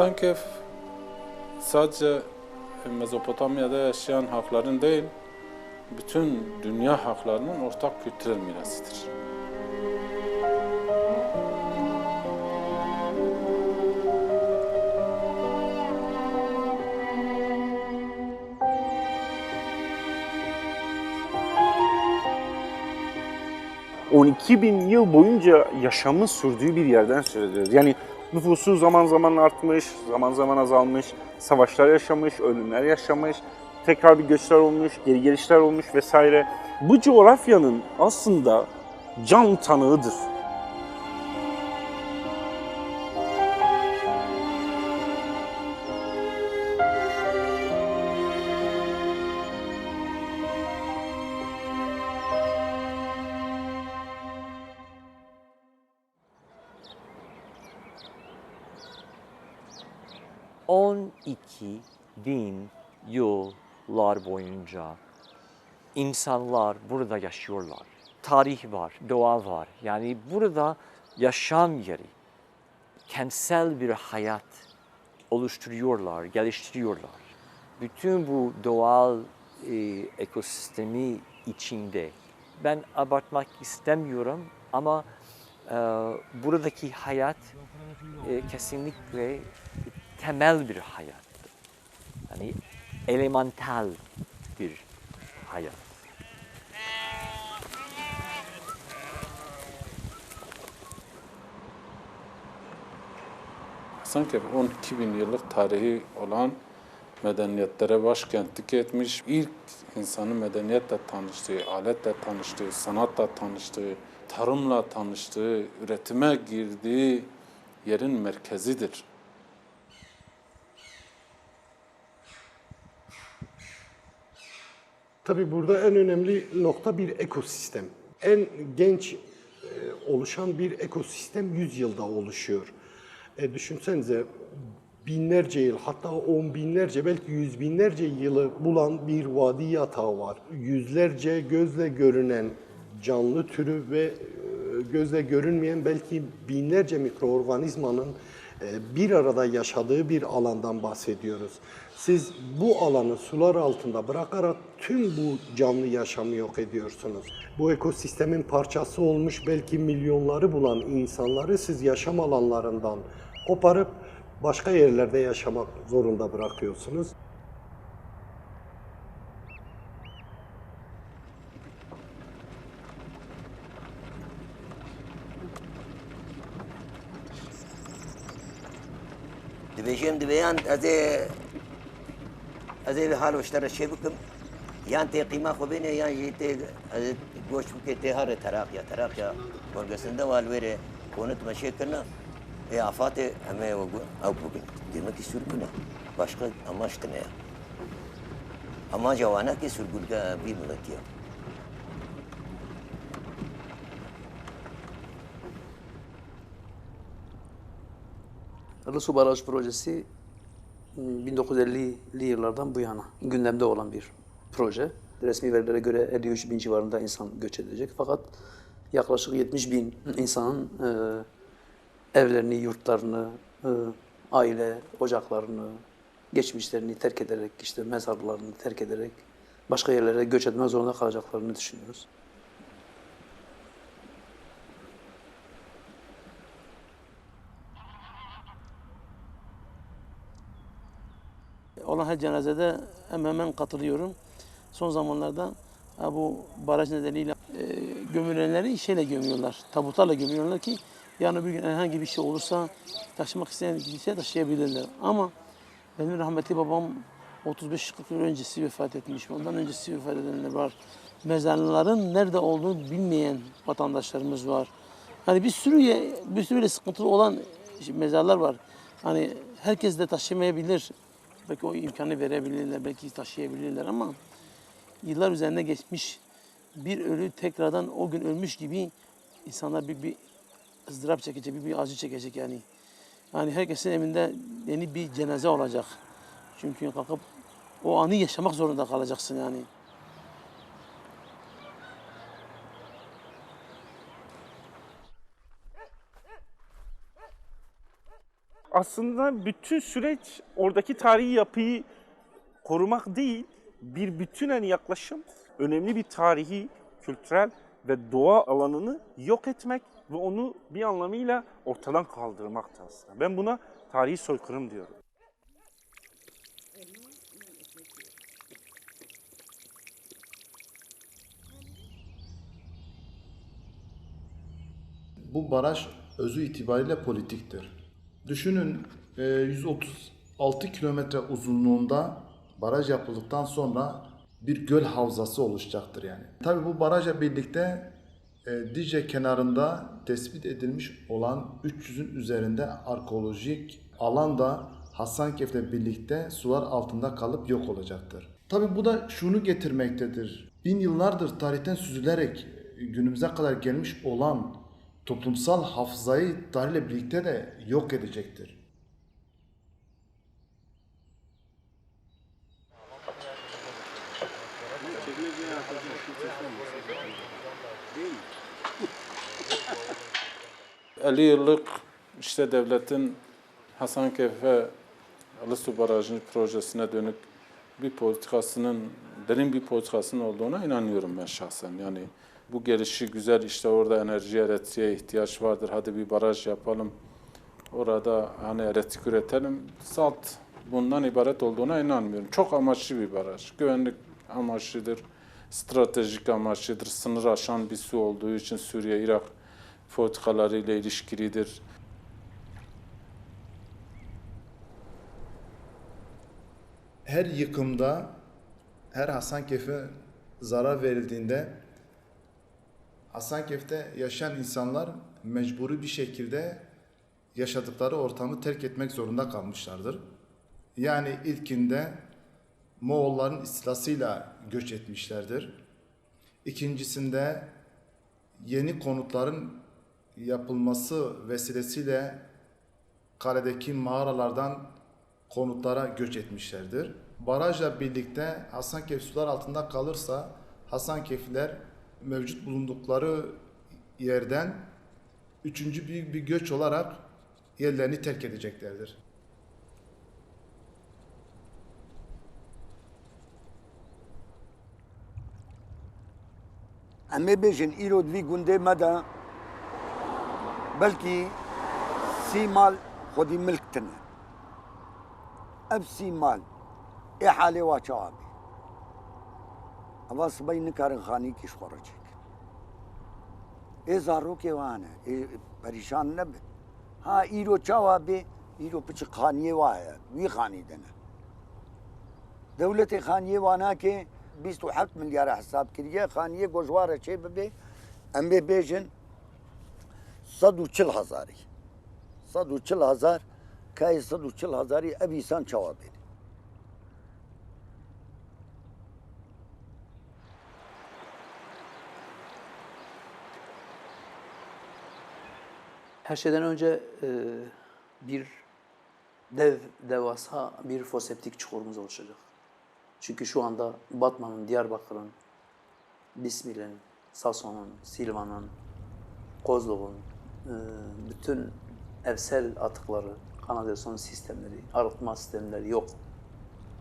Hasankeyf sadece Mezopotamya'da yaşayan halkların değil, bütün dünya halklarının ortak kültürel mirasıdır. Hı. 12 bin yıl boyunca yaşamın sürdüğü bir yerden söz ediyoruz. Yani nüfusu zaman zaman artmış, zaman zaman azalmış, savaşlar yaşamış, ölümler yaşamış, tekrar bir göçler olmuş, geri gelişler olmuş vesaire. Bu coğrafyanın aslında can tanığıdır. İki bin yıllar boyunca insanlar burada yaşıyorlar. Tarih var, doğa var. Yani burada yaşam yeri, kentsel bir hayat oluşturuyorlar, geliştiriyorlar. Bütün bu doğal e, ekosistemi içinde ben abartmak istemiyorum ama e, buradaki hayat e, kesinlikle temel bir hayat. Yani elemental bir hayat. Hasankeyf 12 bin yıllık tarihi olan medeniyetlere başkentlik etmiş. İlk insanın medeniyetle tanıştığı, aletle tanıştığı, sanatla tanıştığı, tarımla tanıştığı, üretime girdiği yerin merkezidir. Tabii burada en önemli nokta bir ekosistem. En genç e, oluşan bir ekosistem 100 yılda oluşuyor. E, düşünsenize binlerce yıl hatta on binlerce belki yüz binlerce yılı bulan bir vadi yatağı var. Yüzlerce gözle görünen canlı türü ve e, gözle görünmeyen belki binlerce mikroorganizmanın e, bir arada yaşadığı bir alandan bahsediyoruz. Siz bu alanı sular altında bırakarak tüm bu canlı yaşamı yok ediyorsunuz. Bu ekosistemin parçası olmuş belki milyonları bulan insanları siz yaşam alanlarından koparıp başka yerlerde yaşamak zorunda bırakıyorsunuz. دبیجیم دویان از از حال وشتر شی بکم یان تی قیمه خو بینه یان جی تی از گوش بکی تی هر تراق یا تراق یا ورگسنده والویره konut meşe kırna e afate eme av bugün demek ki sürgüne başka amaç ne ya ama cevana ki sürgülge bir millet ya Ilısu Baraj Projesi m, 1950'li yıllardan bu yana gündemde olan bir proje. Resmi verilere göre 53 bin civarında insan göç edecek. Fakat yaklaşık 70 bin insanın e, evlerini, yurtlarını, e, aile, ocaklarını, geçmişlerini terk ederek, işte mezarlarını terk ederek başka yerlere göç etmek zorunda kalacaklarını düşünüyoruz. Olan her cenazede hemen hemen katılıyorum. Son zamanlarda bu baraj nedeniyle e, gömülenleri şeyle gömüyorlar, tabutlarla gömüyorlar ki yani bir gün herhangi bir şey olursa taşımak isteyen kişiye taşıyabilirler. Ama benim rahmetli babam 35-40 yıl öncesi vefat etmiş. Ondan öncesi vefat edenler var. Mezarların nerede olduğunu bilmeyen vatandaşlarımız var. Hani bir sürü bir sürü sıkıntılı olan mezarlar var. Hani herkes de taşımayabilir. Belki o imkanı verebilirler, belki taşıyabilirler ama yıllar üzerine geçmiş bir ölü tekrardan o gün ölmüş gibi insanlar bir, bir ızdırap çekecek, bir, bir acı çekecek yani. Yani herkesin evinde yeni bir cenaze olacak. Çünkü kalkıp o anı yaşamak zorunda kalacaksın yani. Aslında bütün süreç oradaki tarihi yapıyı korumak değil, bir bütünen yaklaşım önemli bir tarihi, kültürel ve doğa alanını yok etmek ve onu bir anlamıyla ortadan kaldırmaktır aslında. Ben buna tarihi soykırım diyorum. Bu baraj özü itibariyle politiktir. Düşünün e, 136 kilometre uzunluğunda baraj yapıldıktan sonra bir göl havzası oluşacaktır yani. Tabii bu barajla birlikte e, Dicle kenarında tespit edilmiş olan 300'ün üzerinde arkeolojik alan da Hasankeyf'le birlikte sular altında kalıp yok olacaktır. Tabii bu da şunu getirmektedir. Bin yıllardır tarihten süzülerek günümüze kadar gelmiş olan toplumsal hafızayı tarihle birlikte de yok edecektir. Hı. 50 yıllık işte devletin Hasankeyf'e Ilısu Barajı projesine dönük bir politikasının, derin bir politikasının olduğuna inanıyorum ben şahsen. Yani bu gelişi güzel işte orada enerji elektriğe ihtiyaç vardır. Hadi bir baraj yapalım. Orada hani elektrik üretelim. Salt bundan ibaret olduğuna inanmıyorum. Çok amaçlı bir baraj. Güvenlik amaçlıdır. Stratejik amaçlıdır. Sınır aşan bir su olduğu için Suriye-Irak politikalarıyla ilişkilidir. Her yıkımda, her Hasankeyf'e zarar verildiğinde Hasankeyf'te yaşayan insanlar mecburi bir şekilde yaşadıkları ortamı terk etmek zorunda kalmışlardır. Yani ilkinde Moğolların istilasıyla göç etmişlerdir. İkincisinde yeni konutların yapılması vesilesiyle kaledeki mağaralardan konutlara göç etmişlerdir. Barajla birlikte Hasankeyf sular altında kalırsa Hasankeyfliler mevcut bulundukları yerden üçüncü büyük bir göç olarak yerlerini terk edeceklerdir. Eme bêjin îro divî gundê me de belkî sî. Ev sî mal ê halê wa. ئەوا سبەی نکارن خانی کیش خۆڕەچێک ئێ زارۆکێ وانە ئێ پەریشان نەبێت ها ئیرۆ چاوا بێ ئیرۆ پچ خانیێ وایە وی خانی دەنە دەولەتی خانیێ واناکێ 27 milyara hesap kiriye xaniye gojwara çê bibe em bê bêjin sed û çil hezarî sed û çil hezar kayê sed Her şeyden önce e, bir dev, devasa bir foseptik çukurumuz oluşacak. Çünkü şu anda Batman'ın, Diyarbakır'ın, Bismil'in, Sason'un, Silvan'ın, Kozlov'un, e, bütün evsel atıkları, kanalizasyon sistemleri, arıtma sistemleri yok.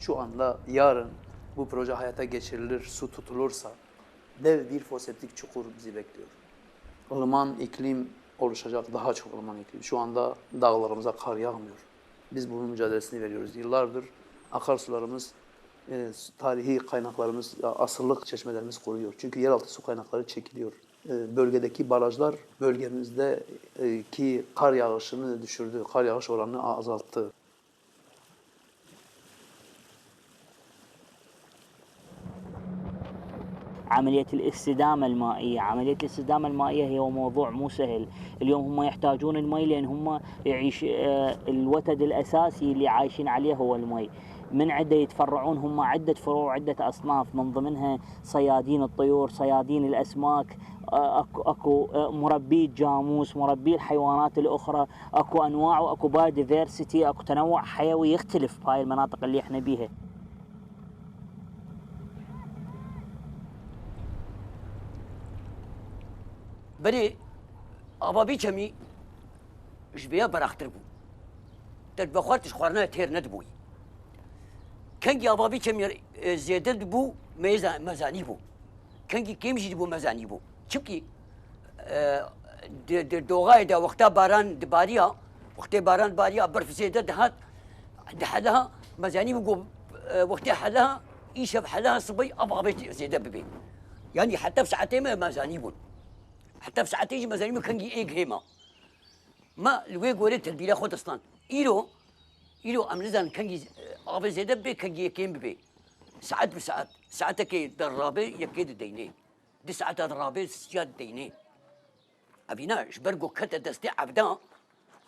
Şu anda yarın bu proje hayata geçirilir, su tutulursa dev bir foseptik çukur bizi bekliyor. ılıman iklim oluşacak, daha çok ılıman iklim. Şu anda dağlarımıza kar yağmıyor. Biz bunun mücadelesini veriyoruz. Yıllardır akarsularımız, e, tarihi kaynaklarımız, asırlık çeşmelerimiz koruyor. Çünkü yeraltı su kaynakları çekiliyor. E, bölgedeki barajlar bölgemizdeki kar yağışını düşürdü, kar yağış oranını azalttı. عملية الاستدامة المائية. عملية الاستدامة المائية هي موضوع مو سهل. اليوم هم يحتاجون المي لأن هم يعيش آه، الوتد الأساسي اللي عايشين عليه هو المي. من عدة يتفرعون؟ هم عدة فروع عدة أصناف. من ضمنها صيادين الطيور صيادين الأسماك آه، أكو أكو آه، مربي جاموس مربي الحيوانات الأخرى أكو أنواع وأكو بايوديفيرسيتي أكو تنوع حيوي يختلف بهاي المناطق اللي إحنا بيها. بری آبا بیچمی جبیا براختر بو دەربەخوارتش خواردنە تێر نەدبووی. کەنگی ئابابی کەم زێدە بوو مەزانی بوو. کەنگی کێمژی بوو مەزانی بوو. چکی دۆغایدا وەختا باران دباریە وەختێ باران باریە بەرف زێدە دەهات دەحەلها مەزانی بوو وەختی حەلها ئیشە حەلها سبەی ئەبابێت زێدە حتى في ساعتين ما مازاني بون حتى في ساعتين مازاني ما كان ايج هيما ما الوي قولت البلا خد أصلا. ايلو ايلو ام نزل كان أبي زيد بي كان كيم بي ساعات بساعات ساعات كي درابي يكيد ديني. دي ساعات درابي سياد ديني. أبينا جبرقو كتا دستي عبدا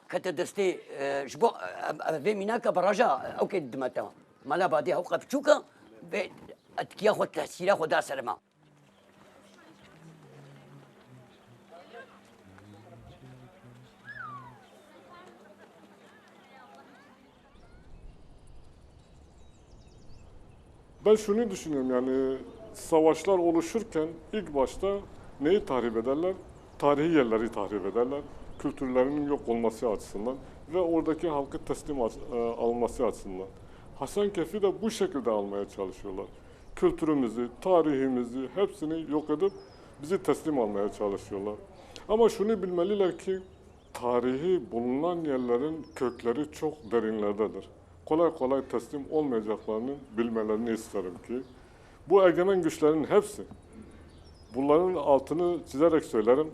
كتا دستي جبو أبي ميناك براجا أو كي دمتا. مالا بعدي أوقف تشوكا أتكيا خد تحسيلا خدا سلمه Ben şunu düşünüyorum yani savaşlar oluşurken ilk başta neyi tahrip ederler? Tarihi yerleri tahrip ederler. Kültürlerinin yok olması açısından ve oradaki halkı teslim e, alması açısından. Hasankeyf'i de bu şekilde almaya çalışıyorlar. Kültürümüzü, tarihimizi hepsini yok edip bizi teslim almaya çalışıyorlar. Ama şunu bilmeliler ki tarihi bulunan yerlerin kökleri çok derinlerdedir. Kolay kolay teslim olmayacaklarını bilmelerini isterim ki bu egemen güçlerin hepsi bunların altını çizerek söylerim.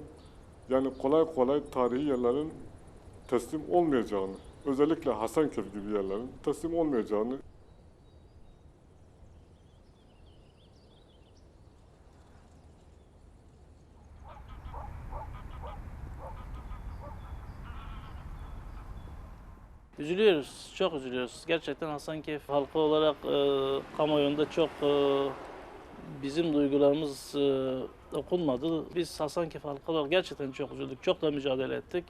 Yani kolay kolay tarihi yerlerin teslim olmayacağını, özellikle Hasankeyf gibi yerlerin teslim olmayacağını Üzülüyoruz, çok üzülüyoruz. Gerçekten Hasankeyf halkı olarak e, kamuoyunda çok e, bizim duygularımız e, okunmadı. Biz Hasankeyf halkı olarak gerçekten çok üzüldük, çok da mücadele ettik.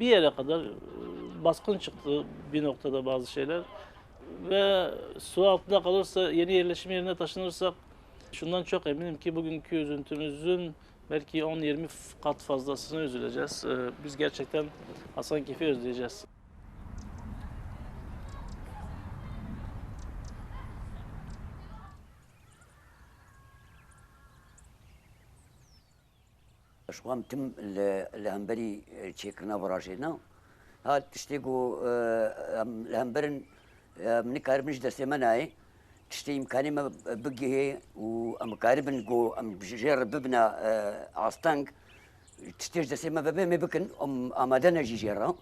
Bir yere kadar e, baskın çıktı bir noktada bazı şeyler. Ve su altında kalırsa, yeni yerleşim yerine taşınırsak şundan çok eminim ki bugünkü üzüntümüzün belki 10-20 kat fazlasını üzüleceğiz. E, Biz gerçekten Hasankeyf'i özleyeceğiz. شوام تم لهمبري تشيكنا براجينا. هاد تشتيقو لهمبرن من كاربنش دستي مناي تشتي إمكاني ما بقي هي وام كاربن جو أم بجير ببنا عستانك تشتيج دستي ما ببي ما بكن أم امادنا جي جيرا.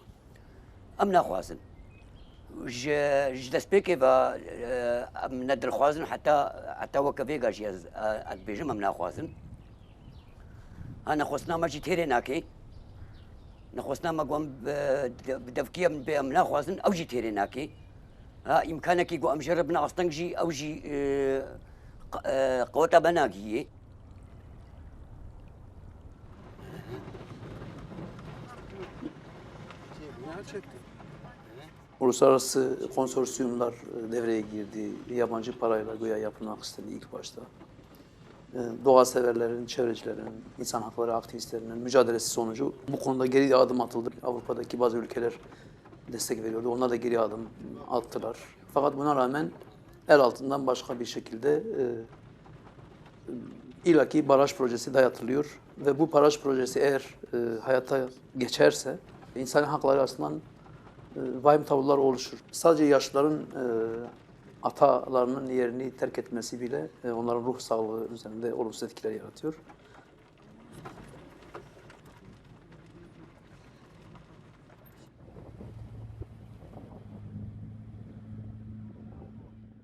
أم ناخوازن ج ج دسبيكي با أم ندر خوازن حتى حتى وكبيغا جي بيجم أم ناخوازن انا خوسنا ما جي تيري ناكي نخوسنا ما قوم بدفكية من بأم ناخوازن أو جي تيري ناكي ها إمكانك يقو أم جربنا أصلا جي أو جي قوتا بناكي Uluslararası konsorsiyumlar e, devreye girdi. Yabancı parayla güya yapılmak istedi ilk başta. E, Doğa severlerin, çevrecilerin, insan hakları aktivistlerinin mücadelesi sonucu bu konuda geri adım atıldı. Avrupa'daki bazı ülkeler destek veriyordu. Onlar da geri adım attılar. Fakat buna rağmen el altından başka bir şekilde e, ilaki baraj projesi dayatılıyor ve bu baraj projesi eğer e, hayata geçerse insan hakları açısından e, vahim tavırlar oluşur. Sadece yaşlıların e, atalarının yerini terk etmesi bile e, onların ruh sağlığı üzerinde olumsuz etkiler yaratıyor.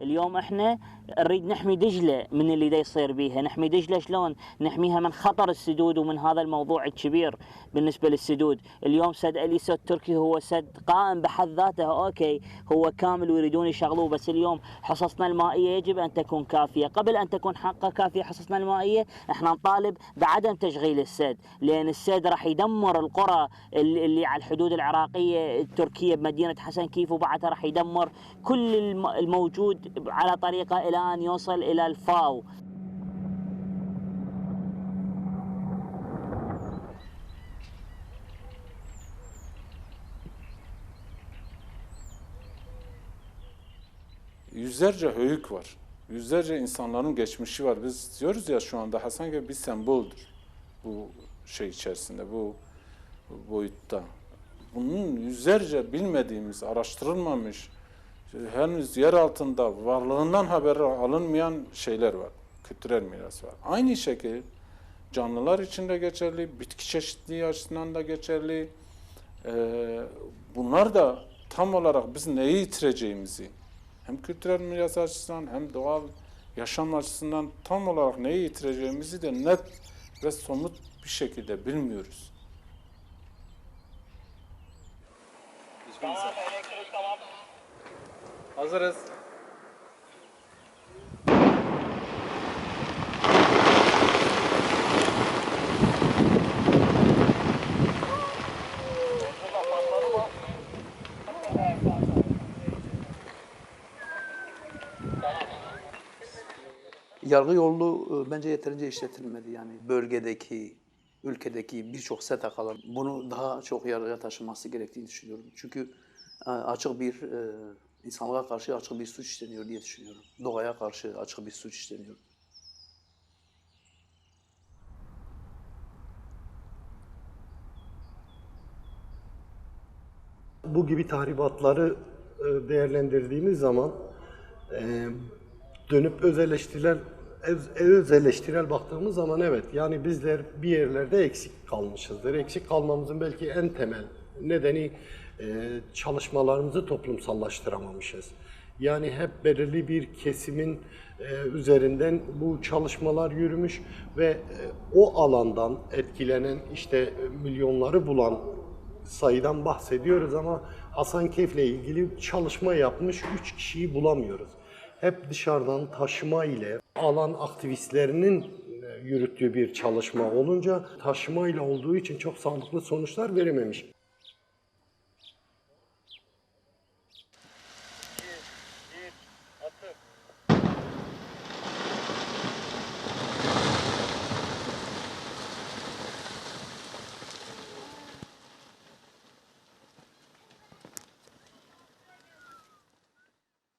اليوم احنا نريد نحمي دجلة من اللي دا يصير بيها، نحمي دجلة شلون؟ نحميها من خطر السدود ومن هذا الموضوع الكبير بالنسبة للسدود، اليوم سد أليسا التركي هو سد قائم بحد ذاته. أوكي هو كامل ويريدون يشغلوه بس اليوم حصصنا المائية. يجب أن تكون كافية، قبل أن تكون حقا كافية حصصنا المائية. إحنا نطالب بعدم تشغيل السد، لأن السد راح يدمر القرى اللي, على الحدود العراقية التركية بمدينة حسن كيف وبعدها راح يدمر كل الم- الموجود على طريقة إلى أن يصل إلى الفاو yüzlerce höyük var. Yüzlerce insanların geçmişi var. Biz diyoruz ya şu anda Hasan gibi bir semboldür bu şey içerisinde, bu boyutta. Bunun yüzlerce bilmediğimiz, araştırılmamış, henüz yer altında varlığından haber alınmayan şeyler var. Kültürel miras var. Aynı şekilde canlılar için de geçerli, bitki çeşitliliği açısından da geçerli. Ee, bunlar da tam olarak biz neyi yitireceğimizi hem kültürel miras açısından hem doğal yaşam açısından tam olarak neyi yitireceğimizi de net ve somut bir şekilde bilmiyoruz. Hazırız. Yargı yolu e, bence yeterince işletilmedi. Yani bölgedeki, ülkedeki birçok STK'lar bunu daha çok yargıya taşıması gerektiğini düşünüyorum. Çünkü e, açık bir e, insanlığa karşı açık bir suç işleniyor diye düşünüyorum. Doğaya karşı açık bir suç işleniyor. Bu gibi tahribatları e, değerlendirdiğimiz zaman e, dönüp öz eleştirel öz- eleştirel baktığımız zaman evet yani bizler bir yerlerde eksik kalmışızdır. Eksik kalmamızın belki en temel nedeni çalışmalarımızı toplumsallaştıramamışız. Yani hep belirli bir kesimin e, üzerinden bu çalışmalar yürümüş ve e, o alandan etkilenen işte e, milyonları bulan sayıdan bahsediyoruz ama Hasankeyf'le ilgili çalışma yapmış 3 kişiyi bulamıyoruz. Hep dışarıdan taşıma ile alan aktivistlerinin e, yürüttüğü bir çalışma olunca taşıma ile olduğu için çok sağlıklı sonuçlar verememiş.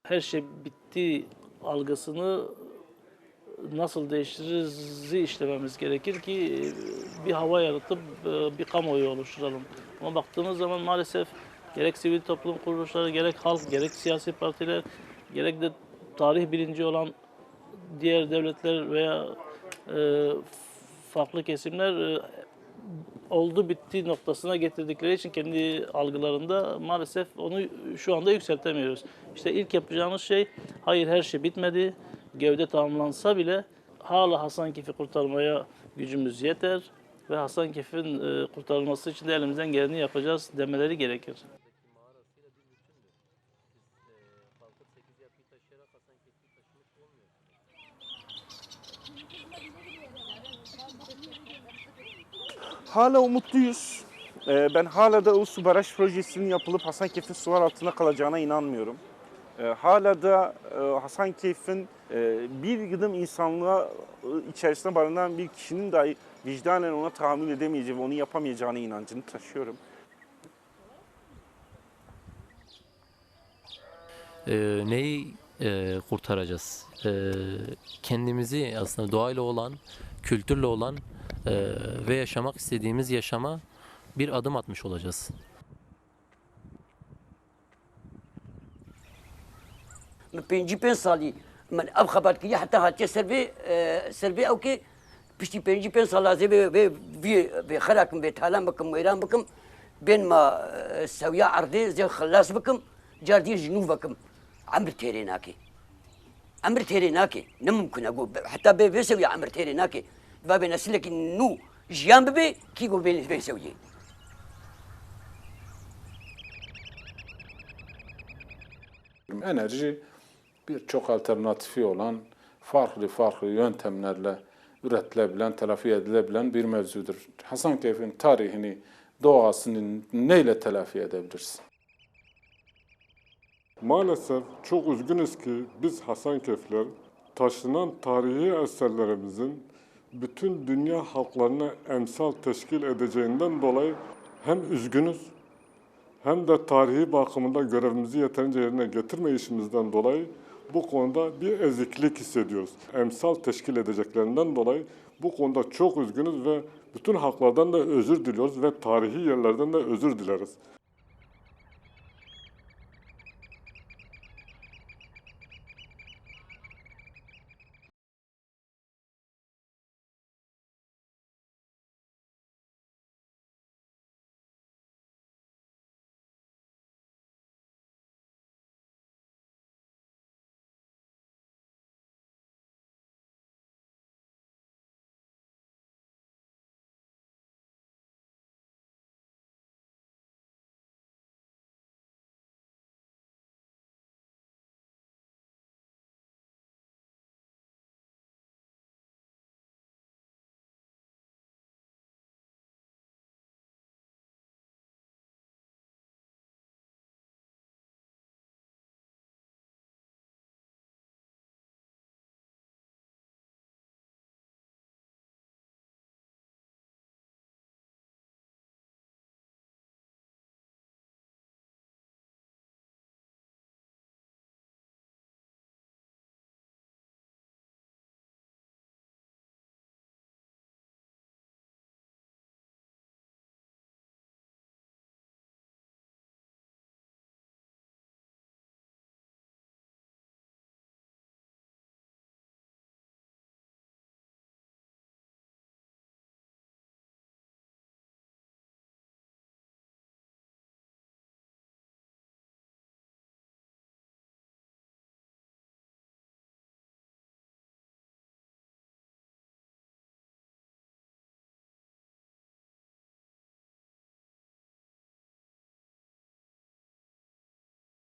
Her şey bitti algısını nasıl değiştiririz işlememiz gerekir ki e, bir hava yaratıp e, bir kamuoyu oluşturalım. Ama baktığımız zaman maalesef gerek sivil toplum kuruluşları, gerek halk, gerek siyasi partiler, gerek de tarih bilinci olan diğer devletler veya e, farklı kesimler oldu bitti noktasına getirdikleri için kendi algılarında maalesef onu şu anda yükseltemiyoruz. İşte ilk yapacağımız şey hayır her şey bitmedi. Gövde tamamlansa bile hala Hasankeyf'i kurtarmaya gücümüz yeter ve Hasankeyf'in e, kurtarılması için de elimizden geleni yapacağız demeleri gerekir. Hala umutluyuz. Ee, ben hala da o su baraj projesinin yapılıp Hasankeyf'in sular altında kalacağına inanmıyorum. Ee, hala da e, Hasankeyf'in e, bir gıdım insanlığa e, içerisinde barındıran bir kişinin dahi vicdanen ona tahammül edemeyeceği ve onu yapamayacağına inancını taşıyorum. Ee, neyi e, kurtaracağız? Ee, kendimizi aslında doğayla olan, kültürle olan e, ve yaşamak istediğimiz yaşama bir adım atmış olacağız. من پنجی پنج سالی من اب خبر کردی حتی هاتیه سربی سربی او که پشتی پنجی پنج سال از به به به خلاکم به تالم بکم ایران بکم بین ما سویا عرضی زی خلاص بکم جاردی جنوب بکم عمر تیری ناکی عمر تیری ناکی نممکن اقول حتى به بيسوي عمر va ben asil ki nu jian bebe ki go ben ben sauye enerji birçok alternatifi olan farklı farklı yöntemlerle üretilebilen, telafi edilebilen bir mevzudur. Hasan Hasankeyf'in tarihini, doğasını neyle telafi edebilirsin? Maalesef çok üzgünüz ki biz Hasan Hasankeyfler taşınan tarihi eserlerimizin bütün dünya halklarına emsal teşkil edeceğinden dolayı hem üzgünüz hem de tarihi bakımında görevimizi yeterince yerine getirmeyişimizden dolayı bu konuda bir eziklik hissediyoruz. Emsal teşkil edeceklerinden dolayı bu konuda çok üzgünüz ve bütün haklardan da özür diliyoruz ve tarihi yerlerden de özür dileriz.